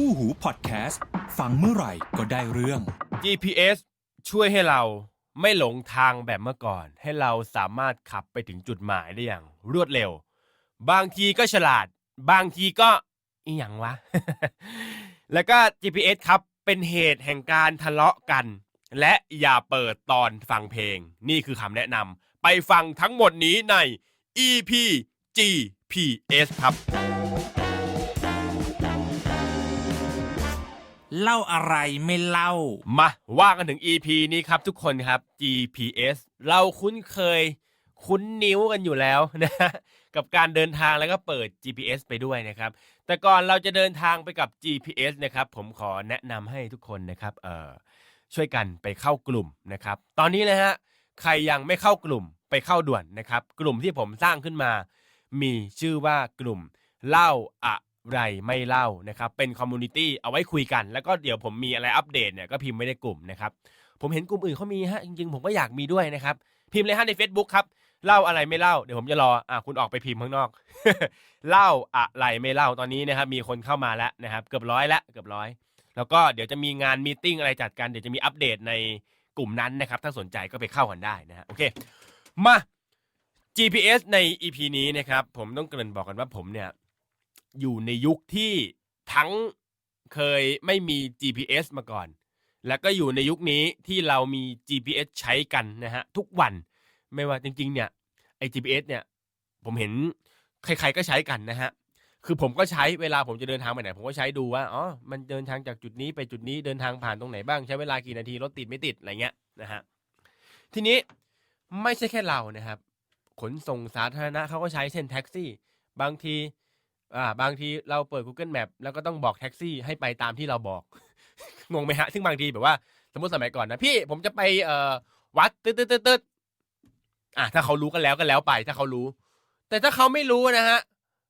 คู่หูพอดแคสต์ฟังเมื่อไหร่ก็ได้เรื่อง GPS ช่วยให้เราไม่หลงทางแบบเมื่อก่อน ให้เราสามารถขับไปถึงจุดหมายได้อย่างรวดเร็ว บางทีก็ฉลาด บางทีก็อีหยังวะ แล้วก็ GPS ครับเป็นเหตุแห่งการทะเลาะกัน และอย่าเปิดตอนฟังเพลง นี่คือคำแนะนำไปฟังทั้งหมดนี้ใน EP GPS ครับ เล่าอะไรไม่เล่า มาว่ากันถึง EP นี้ครับทุกคนครับ GPS เราคุ้นเคย คุ้นนิ้วกันอยู่แล้วนะฮะกับการเดินทางแล้วก็เปิด GPS ไปด้วยนะครับ แต่ก่อนเราจะเดินทางไปกับ GPS นะครับผมขอแนะนำให้ทุกคนนะครับเอ่อช่วยกันไปเข้ากลุ่มนะครับ ตอนนี้นะฮะใครยังไม่เข้ากลุ่มไปเข้าด่วนนะครับ กลุ่มที่ผมสร้างขึ้นมา มีชื่อว่ากลุ่มเล่าอะ ไรไม่เล่านะครับ เป็นคอมมูนิตี้เอาไว้คุยกัน แล้วก็เดี๋ยวผมมีอะไรอัปเดตเนี่ยก็พิมพ์ไม่ได้กลุ่มนะครับ ผมเห็นกลุ่มอื่นเขามีฮะ จริงๆ ผมก็อยากมีด้วยนะครับ พิมพ์เลยฮะใน Facebook ครับ เล่าอะไรไม่เล่า เดี๋ยวผมจะรอ อะคุณออกไปพิมพ์ข้างนอก เล่าอะไรไม่เล่า ตอนนี้นะครับ มีคนเข้ามาแล้วนะครับ เกือบร้อยแล้วเกือบร้อย แล้วก็เดี๋ยวจะมีงานมีติ้งอะไรจัดกัน เดี๋ยวจะมีอัปเดตในกลุ่มนั้นนะครับ ถ้าสนใจก็ไปเข้ากันได้นะฮะ โอเค มา GPS ใน EP นี้นะครับ ผมต้องเกริ่นบอกกันว่าผมเนี่ย อยู่ในยุคที่ทั้งเคยไม่มี GPS มาก่อน แล้วก็อยู่ในยุคนี้ที่เรามี GPS ใช้กันนะฮะทุกวันไม่ว่าจริง ๆ เนี่ยไอ้ GPS เนี่ยผมเห็นใครๆก็ใช้กันนะฮะคือผมก็ใช้เวลาผมจะเดินทางไปไหน ผมก็ใช้ดูว่าอ๋อมันเดินทางจากจุดนี้ไปจุดนี้เดินทางผ่านตรงไหนบ้างใช้เวลากี่นาทีรถติดไม่ติดอะไรเงี้ยนะฮะทีนี้ไม่ใช่แค่เรานะครับ ขนส่งสาธารณะเขาก็ใช้เช่นแท็กซี่ บางที อ่า บางทีเราเปิด Google Map แล้วก็ต้องบอกแท็กซี่ให้ไปตามที่เราบอก งงไหมฮะ ซึ่งบางทีแบบว่า สมมติสมัยก่อนนะ พี่ผมจะไปเอ่อวัดตึ๊ดตึ๊ดตึ๊ดตืดอะถ้าเขารู้กันแล้วก็แล้วไป ถ้าเขารู้ แต่ถ้าเขาไม่รู้นะฮะ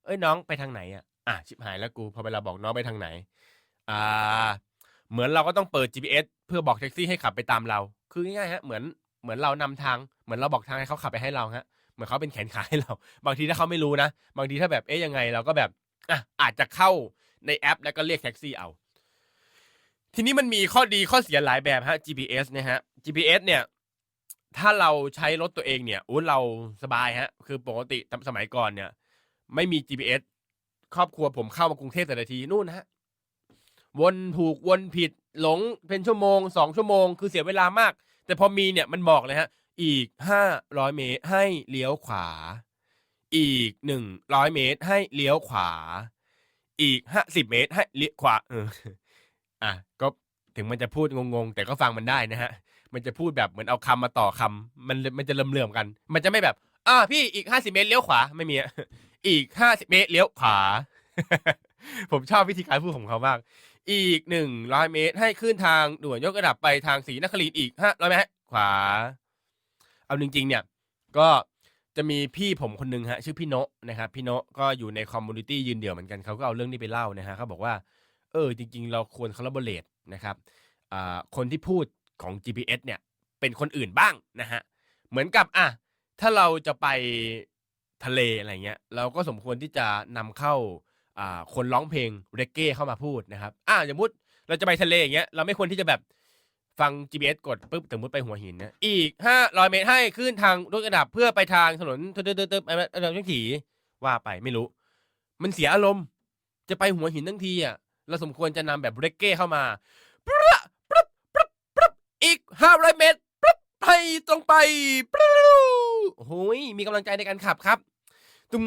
เอ้ยน้องไปทางไหนอะอะชิบหายแล้วกูพอเวลาบอกน้องไปทางไหน อ่า เหมือนเราก็ต้องเปิด GPS เพื่อบอกแท็กซี่ให้ขับไปตามเรา คือง่ายๆฮะ เหมือนเหมือนเรานำทาง เหมือนเราบอกทางให้เขาขับไปให้เราฮะ เหมือนเขาเป็นแขนขาให้เรา บางทีถ้าเขาไม่รู้นะ บางทีถ้าแบบเอ๊ยยังไงเราก็แบบอะอาจจะเข้าในแอป แล้วก็เรียกแท็กซี่เอา ทีนี้มันมีข้อดีข้อเสียหลายแบบฮะ GPS นะฮะ GPS เนี่ย ถ้าเราใช้รถตัวเองเนี่ยอู้เราสบายฮะ คือปกติสมัยก่อนเนี่ย ไม่มี GPS ครอบครัวผมเข้ามากรุงเทพแต่ละทีนู่นนะฮะวนถูกวนผิดหลงเป็นชั่วโมงสองชั่วโมง คือเสียเวลามาก แต่พอมีเนี่ยมันบอกเลยฮะ อีกห้าร้อยเมตรให้เลี้ยวขวา อีกหนึ่งร้อยเมตรให้เลี้ยวขวา อีกห้าสิบเมตรให้เลี้ยวขวาเอออะก็ถึงมันจะพูดงงๆ แต่ก็ฟังมันได้นะฮะ มันจะพูดแบบเหมือนเอาคำมาต่อคำมันมันจะเลื่อมๆกัน มันจะไม่แบบอ่าพี่อีกห้าสิบเมตรเลี้ยวขวาไม่มีอีกห้าสิบเมตรเลี้ยวขวา ผมชอบวิธีการพูดของเขามากอีกหนึ่งร้อยเมตรให้ขึ้นทางด่วนยกระดับไปทางศรีนครินอีกห้าร้อยเมตรขวา เอาจริงๆเนี่ยก็จะมีพี่ผมคนหนึงฮะชื่อพี่โนะนะครับพี่โนะก็อยู่ในคอมมูนิตี้ยืนเดี่ยวเหมือนกันเขาก็เอาเรื่องนี้ไปเล่านะฮะเขาบอกว่าเออจริง ๆ เราควรคอลลาบอร์เรตนะครับคนที่พูดของ GPS เนี่ยเป็นคนอื่นบ้างนะฮะเหมือนกับอะถ้าเราจะไปทะเลอะไรเงี้ยเราก็สมควรที่จะนำเข้าอ่าคนร้องเพลงเรเก้เข้ามาพูดนะครับอะสมมติเราจะไปทะเลอย่างเงี้ยเราไม่ควรที่จะแบบ ฟัง GPS กดปุ๊บสมมติไปหัวหินนะอีกห้าร้อยเมตรให้ขึ้นทางรถกระดับเพื่อไปทางถนนตึ๊ดตึ๊ดตึ๊ดตึ๊ดอะไรอะไรทั้งถีว่าไปไม่รู้ มันเสียอารมณ์ จะไปหัวหินทั้งทีอะเราสมควรจะนำแบบเรเก้เข้ามาปรึ๊บปรึ๊บปรึ๊บปุ๊บอีกห้าร้อยเมตรปรึ๊บให้ตรงไปปรึ๊บโอ้ยมีกำลังใจในการขับครับตุม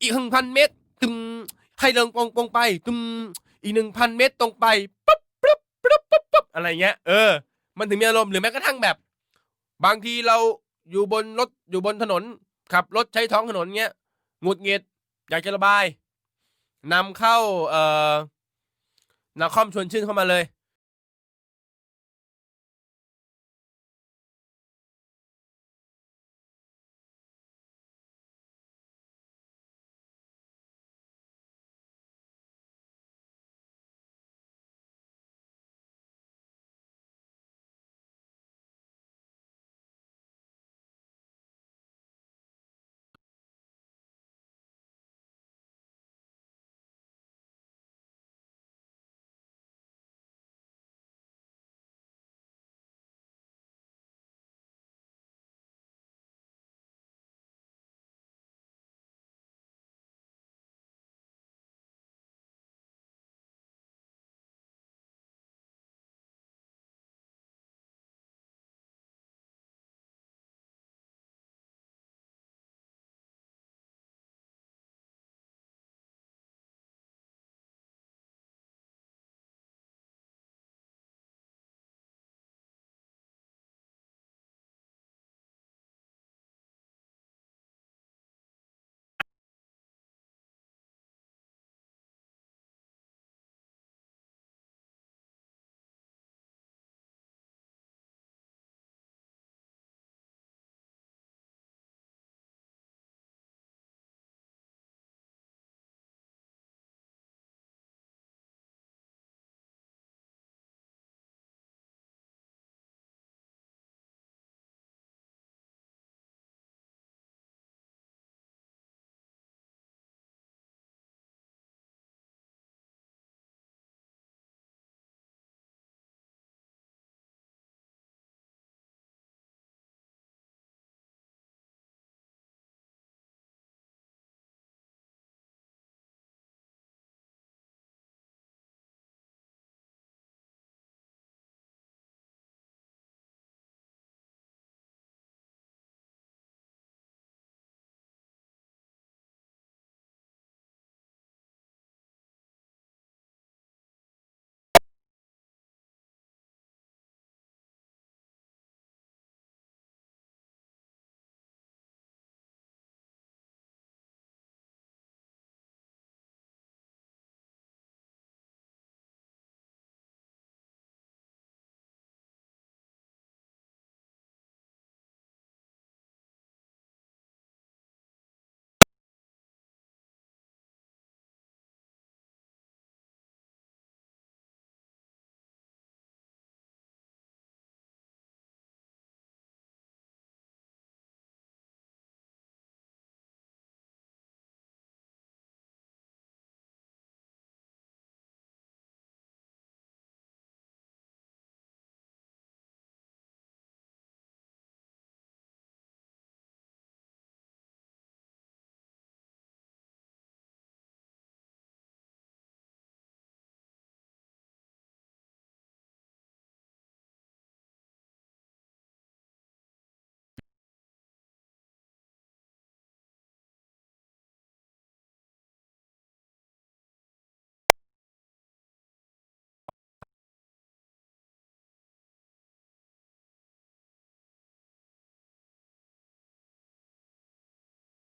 อีกหนึ่งพันเมตรตุมให้เดินตรงตรงไปตุมอีกหนึ่งพันเมตรตรงไปปุ๊บ ปุ๊บอะไรเงี้ย เออ มันถึงมีอารมณ์หรือแม้กระทั่งแบบ บางทีเราอยู่บนรถอยู่บนถนน ขับรถใช้ท้องถนนเงี้ยหงุดหงิดอยากจะระบายนำเข้าเอ่อนาคอมชวนชื่นเข้ามาเลย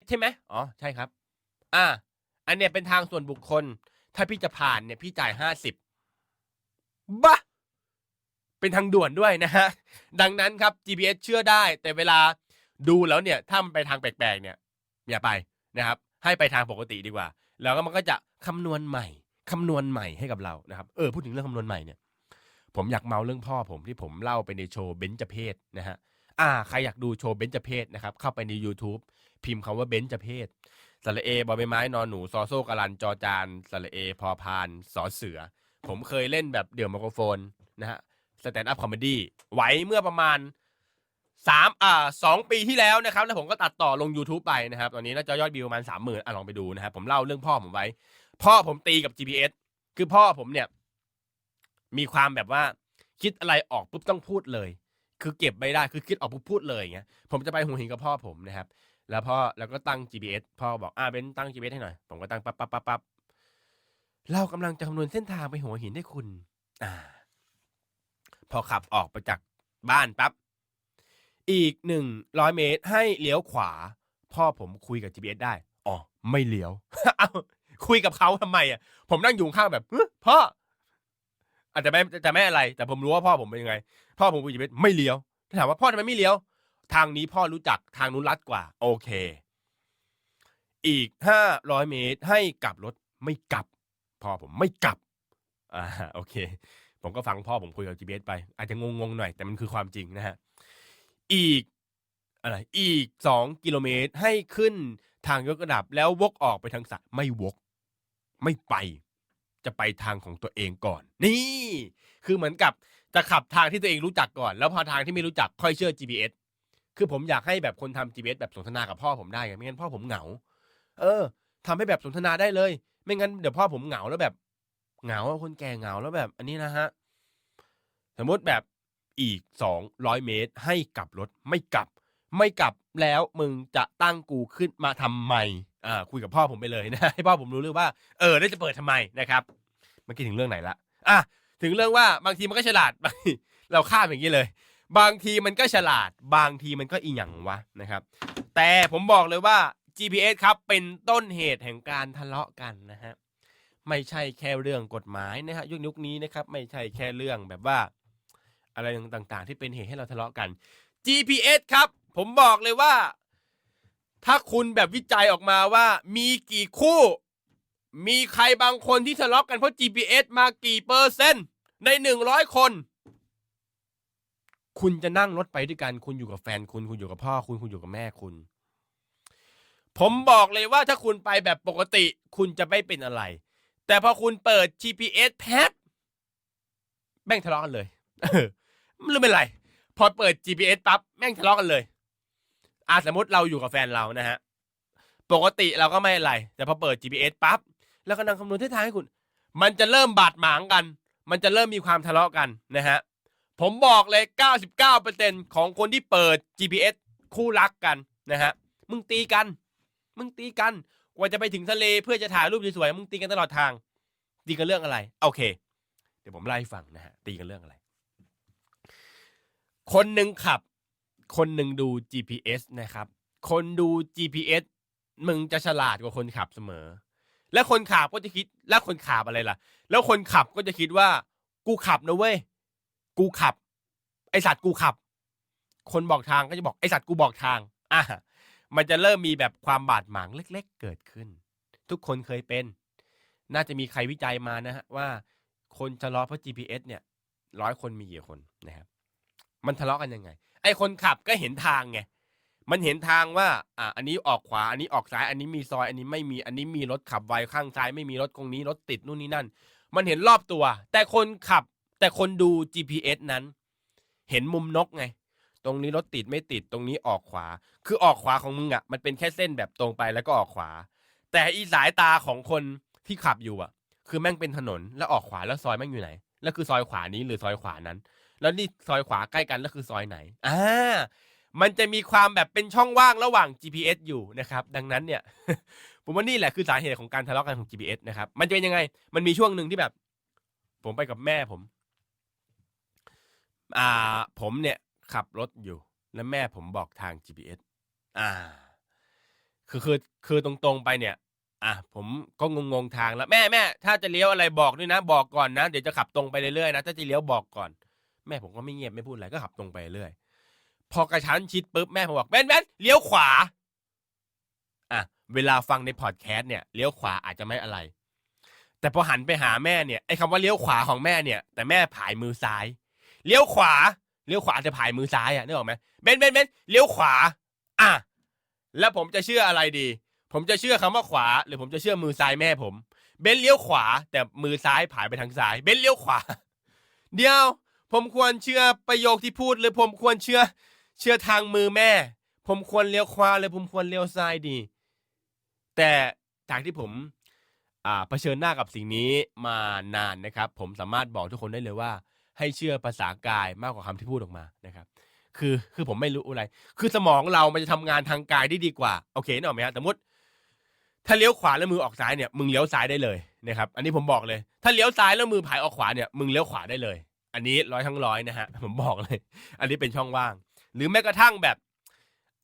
ใช่ไหมอ๋อใช่ครับ อ่า อันเนี้ยเป็นทางส่วนบุคคล ถ้าพี่จะผ่านเนี่ย พี่จ่ายห้าสิบบ้าเป็นทางด่วนด้วยนะฮะ ดังนั้นครับ GPS เชื่อได้ แต่เวลาดูแล้วเนี่ย ถ้ามันไปทางแปลกๆเนี่ย อย่าไปนะครับ ให้ไปทางปกติดีกว่า แล้วก็มันก็จะคำนวณใหม่คำนวณใหม่ให้กับเรานะครับ เออพูดถึงเรื่องคำนวณใหม่เนี่ย ผมอยากเมาเรื่องพ่อผมที่ผมเล่าไปในโชว์เบนจเพศนะฮะ อ่า ใครอยากดูโชว์เบนจเพศนะครับ เข้าไปใน YouTube พิมพ์คำว่าเบนจเพศสระเอบอใบไม้นอนหนูซอโซกาลันจอจานสระเอพอพานสอเสือ ผมเคยเล่นแบบเดี่ยวไมโครโฟนนะฮะสแตนด์อัพคอมเมดี้ไว้เมื่อประมาณสามอ่าสองปีที่แล้วนะครับ แล้วผมก็ตัดต่อลง YouTube ไปนะครับ ตอนนี้น่าจะยอดวิวประมาณสามหมื่นอะลองไปดูนะครับ ผมเล่าเรื่องพ่อผมไว้ พ่อผมตีกับ GPS คือพ่อผมเนี่ย มีความแบบว่าคิดอะไรออกปุ๊บต้องพูดเลย คือเก็บไม่ได้คือคิดออกปุ๊บพูดเลยอย่างเงี้ยผมจะไปหัวหินกับพ่อผมนะครับ แล้วพ่อแล้วก็ตั้ง GPS พ่อบอกอ่าเบนตั้ง GPS ให้หน่อย ผมก็ตั้งปั๊บปั๊บปั๊บปั๊บเรากำลังจะคำนวณเส้นทางไปหัวหินให้คุณ อ่า พอขับออกไปจากบ้านปั๊บอีกหนึ่งร้อยเมตรให้เลี้ยวขวา พ่อผมคุยกับ GPS ได้อ๋อไม่เลี้ยวเอ้าคุยกับเขาทำไมอะ ผมนั่งอยู่ข้างแบบพ่ออาจจะไม่จะไม่อะไร แต่ผมรู้ว่าพ่อผมเป็นยังไง พ่อผมคุย GPS ไม่เลี้ยวถามว่าพ่อทำไมไม่เลี้ยว ทางนี้พ่อรู้จักทางนู้นลัดกว่า โอเค อีกห้าร้อยเมตรให้กลับรถไม่กลับพ่อผมไม่กลับอ่าโอเค ผมก็ฟังพ่อผมคุยกับ GPS ไป อาจจะงงๆหน่อย แต่มันคือความจริงนะฮะอีกอะไรอีกสองกิโลเมตรให้ขึ้นทางยกระดับแล้ววกออกไปทางสระไม่วก ไม่ไป จะไปทางของตัวเองก่อน นี่ คือเหมือนกับจะขับทางที่ตัวเองรู้จักก่อน แล้วพอทางที่ไม่รู้จักค่อยเชื่อ GPS คือผมอยากให้แบบคนทำ GPS แบบสนทนากับพ่อผมได้ไงไม่งั้นพ่อผมเหงา เออทำให้แบบสนทนาได้เลย ไม่งั้นเดี๋ยวพ่อผมเหงาแล้วแบบ เหงาคนแก่เหงาแล้วแบบ อันนี้นะฮะ สมมติแบบอีกสองร้อยเมตร ให้กลับรถไม่กลับ ไม่กลับแล้วมึงจะตั้งกูขึ้นมาทำไมอ่าคุยกับพ่อผมไปเลยนะ ให้พ่อผมรู้เรื่องว่าเออได้วจะเปิดทำไมนะครับเมื่อกี้ถึงเรื่องไหนละอะถึงเรื่องว่าบางทีมันก็ฉลาดบางทีเราข้ามอย่างนี้เลย บางทีมันก็ฉลาด บางทีมันก็อีหยังวะนะครับ แต่ผมบอกเลยว่า GPS ครับเป็นต้นเหตุแห่งการทะเลาะกันนะฮะไม่ใช่แค่เรื่องกฎหมายนะฮะยุคยุคนี้นะครับไม่ใช่แค่เรื่องแบบว่า อะไรต่างๆ ที่เป็นเหตุให้เราทะเลาะกัน GPS ครับ ผมบอกเลยว่า ถ้าคุณแบบวิจัยออกมาว่า มีกี่คู่ มีใครบางคนที่ทะเลาะกันเพราะ GPS มากี่เปอร์เซ็นต์ในหนึ่งร้อยคน คุณจะนั่งรถไปด้วยกัน คุณอยู่กับแฟนคุณ คุณอยู่กับพ่อคุณ คุณอยู่กับแม่คุณ ผมบอกเลยว่าถ้าคุณไปแบบปกติ คุณจะไม่เป็นอะไร แต่พอคุณเปิด GPS แพ็บแม่งทะเลาะกันเลยไม่รู้เป็นไร พอเปิด GPS ปั๊บแม่งทะเลาะกันเลยอะสมมติเราอยู่กับแฟนเรานะฮะ ปกติเราก็ไม่อะไร แต่พอเปิด GPS ปั๊บ แล้วก็นั่งคำนวณเส้นทางให้คุณ มันจะเริ่มบาดหมางกัน มันจะเริ่มมีความทะเลาะกันนะฮะ ผมบอกเลย 99%ของคนที่เปิด GPS คู่รักกันนะฮะ มึงตีกัน มึงตีกัน กว่าจะไปถึงทะเลเพื่อจะถ่ายรูปสวยๆ มึงตีกันตลอดทาง ตีกันเรื่องอะไร โอเค เดี๋ยวผมเล่าให้ฟังนะฮะ ตีกันเรื่องอะไร คนหนึ่งขับ คนหนึ่งดู GPS นะครับ คนดู GPS มึงจะฉลาดกว่าคนขับเสมอ และคนขับก็จะคิด แล้วคนขับอะไรล่ะ แล้วคนขับก็จะคิดว่า กูขับนะเว้ย กูขับ ไอสัตว์กูขับ คนบอกทางก็จะบอกไอสัตว์กูบอกทางอะมันจะเริ่มมีแบบความบาดหมางเล็ก ๆ เกิดขึ้น ทุกคนเคยเป็น น่าจะมีใครวิจัยมานะฮะว่าคนทะเลาะเพราะ GPS เนี่ยร้อยคนมีกี่คนนะครับมันทะเลาะกันยังไง ไอคนขับก็เห็นทางไงมันเห็นทางว่า อ่า อันนี้ออกขวา อันนี้ออกซ้าย อันนี้มีซอย อันนี้ไม่มี อันนี้มีรถขับไวข้างซ้าย ไม่มีรถตรงนี้ รถติดนู่นนี่นั่น มันเห็นรอบตัว แต่คนขับ แต่คนดู GPS นั้น เห็นมุมนกไง ตรงนี้รถติดไม่ติดตรงนี้ออกขวา คือออกขวาของมึงอะ มันเป็นแค่เส้นแบบตรงไปแล้วก็ออกขวา แต่อีสายตาของคนที่ขับอยู่อะ คือแม่งเป็นถนนแล้วออกขวาแล้วซอยแม่งอยู่ไหน แล้วคือซอยขวานี้หรือซอยขวานั้น แล้วนี่ซอยขวาใกล้กันแล้วคือซอยไหนอ่ามันจะมีความแบบเป็นช่องว่างระหว่าง GPS อยู่นะครับ ดังนั้นเนี่ย ผมว่านี่แหละคือสาเหตุของการทะเลาะกันของ GPS นะครับ มันจะเป็นยังไง มันมีช่วงหนึ่งที่แบบ ผมไปกับแม่ผม อ่า ผมเนี่ยขับรถอยู่ แล้วแม่ผมบอกทาง GPS อ่า คือคือคือตรงๆไปเนี่ย อะผมก็งงๆทางแล้วแม่แม่ถ้าจะเลี้ยวอะไรบอกด้วยนะ บอกก่อนนะ เดี๋ยวจะขับตรงไปเรื่อยๆนะถ้าจะเลี้ยวบอกก่อน แม่ผมก็ไม่เงียบไม่พูดอะไรก็ขับตรงไปเรื่อยพอกระชั้นชิดปุ๊บแม่ผมบอกเบนเบนเลี้ยวขวา อะเวลาฟังในพอดแคสต์เนี่ยเลี้ยวขวาอาจจะไม่อะไร แต่พอหันไปหาแม่เนี่ยไอ้คำว่าเลี้ยวขวาของแม่เนี่ย แต่แม่ผายมือซ้าย เลี้ยวขวา เลี้ยวขวาแต่ผายมือซ้ายอะนึกออกไหมเบนเบนเบนเลี้ยวขวา อะ แล้วผมจะเชื่ออะไรดี ผมจะเชื่อคำว่าขวา หรือผมจะเชื่อมือซ้ายแม่ผม เบนเลี้ยวขวา แต่มือซ้ายผายไปทางซ้าย เบนเลี้ยวขวา เดียว ผมควรเชื่อประโยคที่พูด หรือผมควรเชื่อ เชื่อทางมือแม่ ผมควรเลี้ยวขวาหรือผมควรเลี้ยวซ้ายดี แต่จากที่ผมอ่าเผชิญหน้ากับสิ่งนี้มานานนะครับ ผมสามารถบอกทุกคนได้เลยว่า ให้เชื่อภาษากายมากกว่าคำที่พูดออกมานะครับคือคือผมไม่รู้อะไร คือสมองเรามันจะทำงานทางกายได้ดีกว่า โอเคนึกออกไหมฮะสมมติ ถ้าเลี้ยวขวาแล้วมือออกซ้ายเนี่ย มึงเลี้ยวซ้ายได้เลยนะครับ อันนี้ผมบอกเลย ถ้าเลี้ยวซ้ายแล้วมือผายออกขวาเนี่ย มึงเลี้ยวขวาได้เลย อันนี้ร้อยทั้งร้อยนะฮะ ผมบอกเลย อันนี้เป็นช่องว่าง หรือแม้กระทั่งแบบ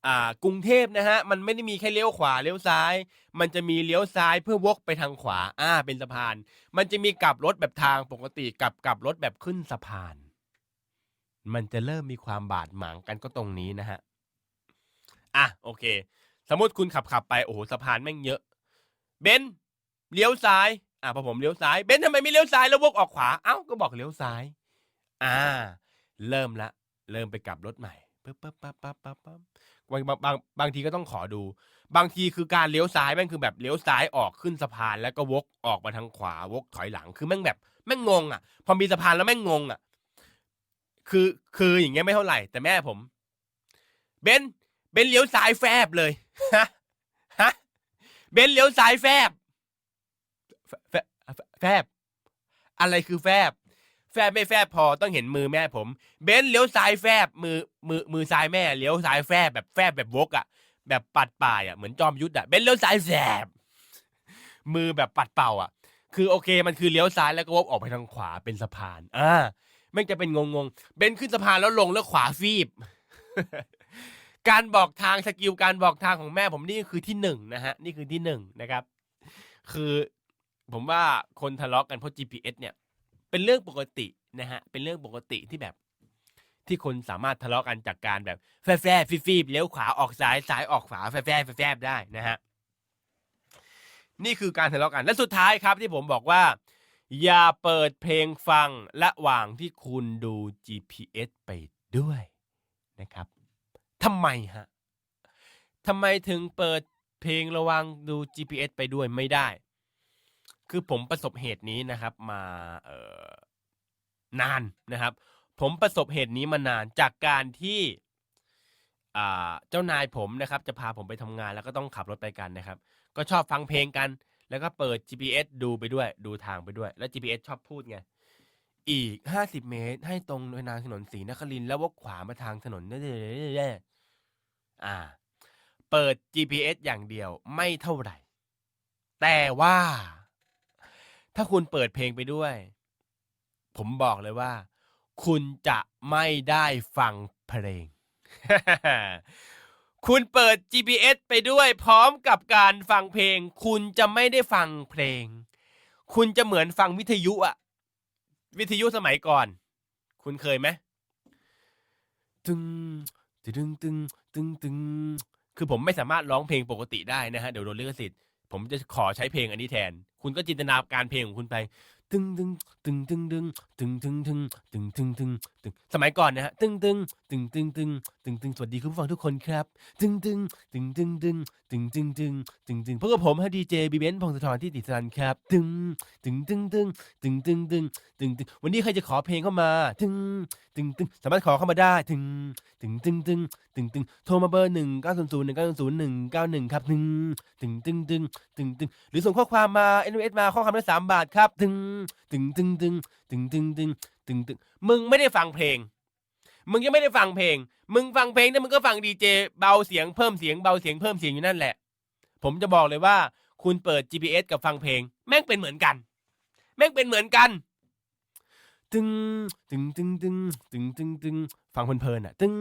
อ่ากรุงเทพนะฮะมันไม่ได้มีแค่เลี้ยวขวาเลี้ยวซ้าย มันจะมีเลี้ยวซ้ายเพื่อวกไปทางขวาอ่าเป็นสะพาน มันจะมีกลับรถแบบทางปกติกับกลับรถแบบขึ้นสะพาน มันจะเริ่มมีความบาดหมางกันก็ตรงนี้นะฮะอะโอเค สมมติคุณขับขับไปโอ้โหสะพานแม่งเยอะเบนเลี้ยวซ้ายอะพอผมเลี้ยวซ้ายเบนทำไมไม่เลี้ยวซ้ายแล้ววกออกขวาเอ้าก็บอกเลี้ยวซ้าย อ่า เริ่มละ เริ่มไปกลับรถใหม่ปึ๊บปึ๊บปั๊บปั๊บปั๊บ บางบางบางบางทีก็ต้องขอดู บางทีคือการเลี้ยวซ้ายแม่งคือแบบเลี้ยวซ้ายออกขึ้นสะพานแล้วก็วกออกมาทางขวาวกถอยหลังคือแม่งแบบแม่งงงอะ พอมีสะพานแล้วแม่งงงอะ คือคืออย่างเงี้ยไม่เท่าไหร่ แต่แม่ผมเบนเบนเลี้ยวซ้ายแฟบเลยฮะฮะเบนเลี้ยวซ้ายแฟบแฟบแฟบอะไรคือแฟบ แฟบไม่แฟบพอต้องเห็นมือแม่ผม เบนเลี้ยวซ้ายแฟบมือมือมือซ้ายแม่เลี้ยวซ้ายแฟบแบบแฟบแบบวกอะ แบบปัดป่ายอะเหมือนจอมยุทธอะเบนเลี้ยวซ้ายแฟบมือแบบปัดเป่าอะ คือโอเคมันคือเลี้ยวซ้ายแล้วก็วกออกไปทางขวาเป็นสะพานอ่าแม่จะเป็นงงงเบนขึ้นสะพานแล้วลงแล้วขวาฟีบ การบอกทางสกิลการบอกทางของแม่ผมนี่คือที่หนึ่งนะฮะนี่คือที่หนึ่งนะครับ คือผมว่าคนทะเลาะกันเพราะ GPS เนี่ย เป็นเรื่องปกตินะฮะเป็นเรื่องปกติที่แบบ ที่คนสามารถทะเลาะกันจากการแบบแฟแฟฟีฟีบเลี้ยวขวาออกซ้ายซ้ายออกขวาแฟแฟแฟแฟได้นะฮะนี่คือการทะเลาะกันและสุดท้ายครับที่ผมบอกว่า อย่าเปิดเพลงฟังระหว่างที่คุณดู GPS ไปด้วยนะครับทำไมฮะทำไมถึงเปิดเพลงระว่างดู GPS ไปด้วยไม่ได้ คือผมประสบเหตุนี้นะครับมาเอ่อนานนะครับ ผมประสบเหตุนี้มานานจากการที่เจ้านายผมนะครับ จะพาผมไปทำงานแล้วก็ต้องขับรถไปกันนะครับ ก็ชอบฟังเพลงกัน แล้วก็เปิด GPS ดูไปด้วย ดูทางไปด้วย แล้ว GPS ชอบพูดไงอีก50เมตร ให้ตรงไปทางถนนศรีนครินแล้ววกขวามาทางถนนเรื่อยๆอ่า เปิด GPS อย่างเดียวไม่เท่าไหร่ แต่ว่า ถ้าคุณเปิดเพลงไปด้วย ผมบอกเลยว่า คุณจะไม่ได้ฟังเพลง คุณเปิด GPS ไปด้วย พร้อมกับการฟังเพลง คุณจะไม่ได้ฟังเพลง คุณจะเหมือนฟังวิทยุอะวิทยุสมัยก่อน คุณเคยไหมตึงตึงตึงตึงตึงคือผมไม่สามารถร้องเพลงปกติได้นะฮะ เดี๋ยวโดนลิขสิทธิ์ผมจะขอใช้เพลงอันนี้แทน คุณก็จินตนาการเพลงของคุณไป ตึงตึงตึงตึงตึงตึงตึงตึงตึงตึงตึง ตึงสมัยก่อนนะฮะตึงตึงตึงตึงตึงตึงตึงสวัสดีคุณผู้ฟังทุกคนครับ ตึงตึงตึงตึงตึงตึงตึงตึงตึงตึงพบกับผมฮะดีเจบีเบนพงศธรที่ติดสันครับ ตึงตึงตึงตึงตึงตึงตึงตึงตึงวันนี้ใครจะขอเพลงเข้ามา ตึงตึงตึงสามารถขอเข้ามาได้ตึงตึงตึงตึงตึงตึงโทรมาเบอร์หนึ่งเก้าศูนย์ศูนย์หนึ่งเก้าศูนย์หนึ่งเก้าหนึ่งครับตึงตึงตึงตึงตึงตึงหรือส่งข้อความมาเอ็นเอสมาข้อความละสามบาทครับตึงตึงตึงตึงตึงตึงตึง ตึงตึงมึงไม่ได้ฟังเพลง มึงยังไม่ได้ฟังเพลง มึงฟังเพลงเนี่ยมึงก็ฟังดีเจเบาเสียงเพิ่มเสียงเบาเสียงเพิ่มเสียงอยู่นั่นแหละ ผมจะบอกเลยว่า คุณเปิด GPS กับฟังเพลง แม่งเป็นเหมือนกัน แม่งเป็นเหมือนกัน ตึงตึงตึงตึงตึงตึงตึงฟังเพลินๆอะตึง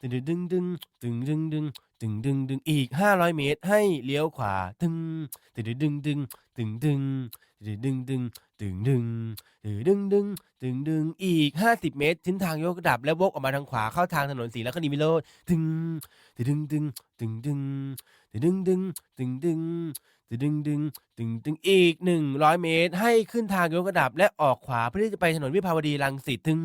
ตึงตึงตึงตึงตึงตึง ดึงดึงดึงอีกห้าร้อยเมตรให้เลี้ยวขวาดึงดึงดึงดึงดึงดึงดึงดึงดึงดึงดึงดึงดึงดึงดึงอีกห้าสิบเมตรทิ้นทางยกระดับแล้ววกออกมาทางขวาเข้าทางถนนสีแล้วก็นิมิโลดึงดึงดึงดึงดึงดึงดึงดึงดึงดึงดึงดึงดึงอีกหนึ่งร้อยเมตร ให้ขึ้นทางยกระดับและออกขวาเพื่อที่จะไปถนนวิภาวดีรังสิตดึง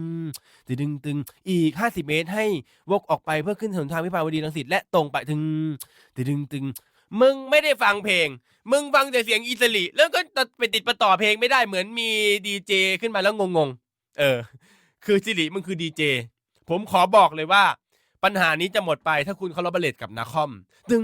ดึงดึงดึงอีกห้าสิบเมตร ให้วกออกไปเพื่อขึ้นถนนทางวิภาวดีรังสิตและตรงไปถึงตึงตึงตึงมึงไม่ได้ฟังเพลง มึงฟังแต่เสียงอีสลิแล้วก็ไปติดประต่อเพลงไม่ได้เหมือนมีดีเจขึ้นมาแล้วงงๆ เออ คือสิริมึงคือดีเจ ผมขอบอกเลยว่า ปัญหานี้จะหมดไปถ้าคุณเขารับเบลเลตกับนาคอม ตึง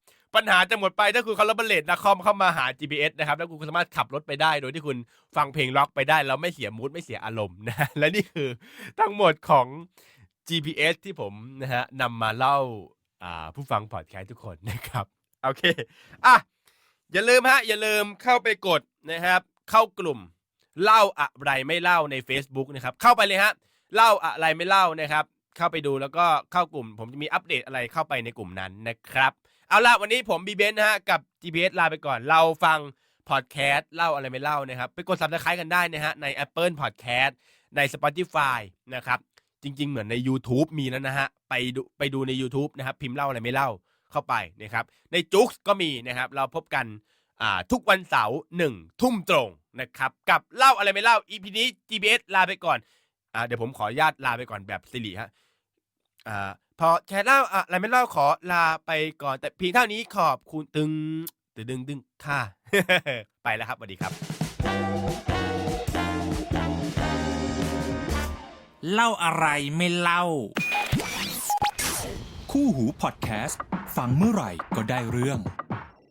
ปัญหาจะหมดไปถ้าคุณเขารับเลตนะคอมเข้ามาหา GPS นะครับ แล้วคุณสามารถขับรถไปได้โดยที่คุณฟังเพลงล็อกไปได้ แล้วไม่เสียมูดไม่เสียอารมณ์นะและนี่คือทั้งหมดของ GPS ที่ผมนะฮะนำมาเล่าอ่าผู้ฟังพอดแคสต์ทุกคนนะครับ โอเคอะอย่าลืมฮะ อย่าลืมเข้าไปกดนะครับ เข้ากลุ่มเล่าอะไรไม่เล่าใน Facebook นะครับ เข้าไปเลยฮะเล่าอะไรไม่เล่านะครับ เข้าไปดูแล้วก็เข้ากลุ่ม ผมจะมีอัปเดตอะไรเข้าไปในกลุ่มนั้นนะครับ เอาละวันนี้ผมบีเบนนะฮะกับ GPS ลาไปก่อน เราฟังพอดแคสต์เล่าอะไรไม่เล่านะครับ ไปกดซับสไครต์กันได้นะฮะใน Apple Podcast ใน Spotify นะครับ จริง ๆ เหมือนใน YouTube มีแล้วนะฮะ ไปดูไปดูใน YouTube นะครับ พิมพ์เล่าอะไรไม่เล่าเข้าไปนะครับ ในจุกก็มีนะครับ เราพบกันทุกวันเสาร์หนึ่งทุ่มตรงนะครับ กับเล่าอะไรไม่เล่า EP นี้ GPS ลาไปก่อนอเดี๋ยวผมขออนุญาตลาไปก่อนแบบสิริฮะ พอแค่เล่าอะไรไม่เล่าขอลาไปก่อน แต่เพียงเท่านี้ขอบคุณตึงตึงดึงดึงค่ะ ไปแล้วครับสวัสดีครับ เล่าอะไรไม่เล่า คู่หูพอดแคสต์ฟังเมื่อไหร่ก็ได้เรื่อง